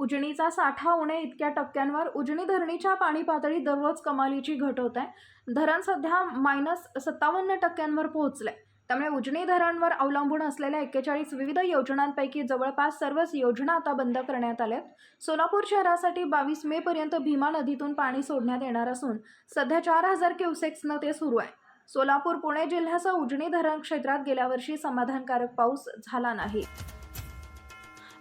उजनीचा साठा उणे इतक्या टक्क्यांवर. उजनी धरणीच्या पाणी पातळी दररोज कमालीची घट होत आहे धरण सध्या मायनस सत्तावन्न टक्क्यांवर पोहोचलंय. त्यामुळे उजनी धरणवर अवलंबून असलेल्या एक्केचाळीस विविध योजनांपैकी जवळपास सर्वच योजना आता बंद करण्यात आल्या आहेत. सोलापूर शहरासाठी बावीस मे पर्यंत भीमा नदीतून पाणी सोडण्यात येणार असून सध्या चार हजार क्युसेक्सनं ते सुरू आहे. सोलापूर पुणे जिल्ह्यासह उजनी धरण क्षेत्रात गेल्या वर्षी समाधानकारक पाऊस झाला नाही.